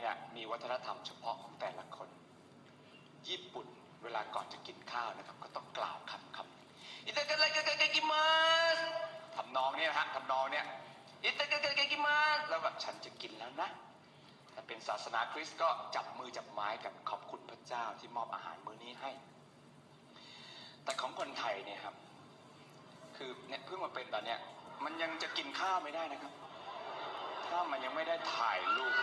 เนี่ยมีวัฒนธรรมเฉพาะของแต่ละคน ญี่ปุ่นเวลาก่อนจะกินข้าวนะครับ ก็ต้องกล่าวคำคำอิตาเกะเกะเกะเกะกิมัสทำนองเนี่ยนะฮะทำนองเนี่ยอิตาเกะเกะเกะกิมัสแล้วแบบฉันจะกินแล้วนะถ้าเป็นศาสนาคริสต์ก็จับมือจับไม้กันขอบคุณพระเจ้าที่มอบอาหารมื้อนี้ให้ แต่ของคนไทยเนี่ยครับ คือเนี่ยเพิ่งมาเป็นตอนเนี้ยมันยังจะกินข้าวไม่ได้นะครับ ถ้ามันยังไม่ได้ถ่ายรูป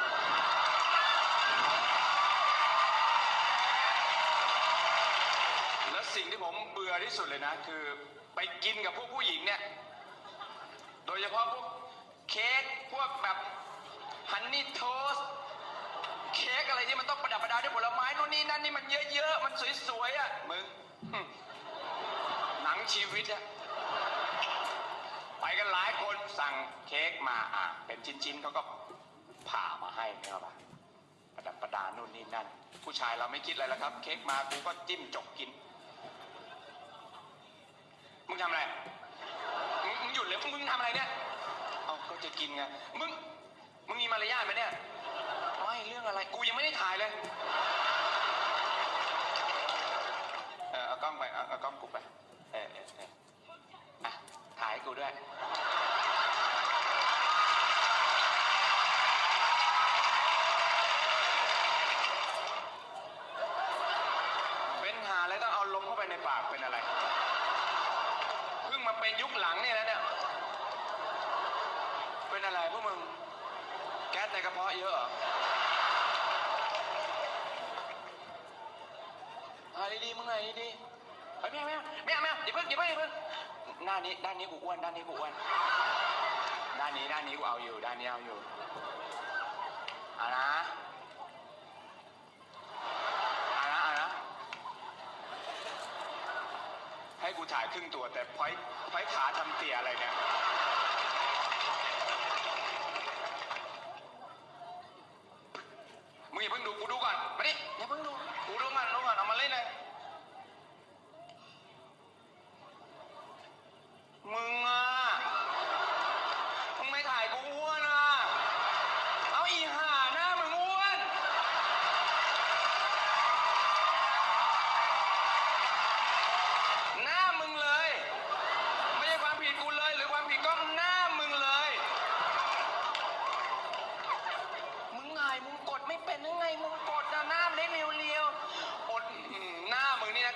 แล้ว สิ่งที่ผมเบื่อที่สุดเลยนะ คือไปกินกับพวกผู้หญิงเนี่ย โดยเฉพาะพวกเค้กพวกแบบฮันนี่โทสเค้กอะไรที่มันต้องประดับประดาด้วยผลไม้นู่นนี่นั่นนี่มันเยอะๆ มันสวยๆอะมึงหนังชีวิตอะไปกันหลายคนสั่งเค้กมาอะเป็นชิ้นๆเขาก็ผ่ามาให้ไม่เอาปะประดับประดานู่นนี่นั่น ผู้ชายเราไม่คิดอะไรแล้วครับ เค้กมากูก็จิ้มจกกิน มึงทำอะไร มึงมึงหยุดเลยมึงทำอะไรเนี่ย เอาก็จะกินไง มึง มึงมีมารยาทไหมเนี่ยไม่เรื่องอะไร กูยังไม่ได้ถ่ายเลย เออเอากล้องไป เอาเอากล้องกูไป เออเออเอออะ ถ่ายให้กูด้วย เป็นหาแล้วต้องเอาลมเข้าไปในปากเป็นอะไร เป็นยุคหลังเนี่ยนะเนี่ยเป็นอะไรพวกมึง แก๊สในกระเพาะเยอะเหรอเอาดีๆมึงไงดีๆเฮ้ยไม่เอาไม่แม่แม่เอาอย่าเพิ่งอย่าเพิ่งอย่าเพิ่งหน้านี้ด้านนี้กูอ้วนด้านนี้กูอ้วนด้านนี้ด้านนี้กูเอาอยู่ด้านนี้เอาอยู่ ให้กูถ่ายครึ่งตัว แต่พอยพอยขาทำเตี่ยอะไรเนี่ยมึงอย่าเพิ่งดูกูดูก่อนมาดิอย่าเพิ่งดูกูดูก่อนดูก่อนเอามาเล่นเลย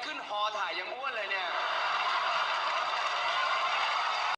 ขึ้นฮอถ่ายยังอ้วนเลยเนี่ย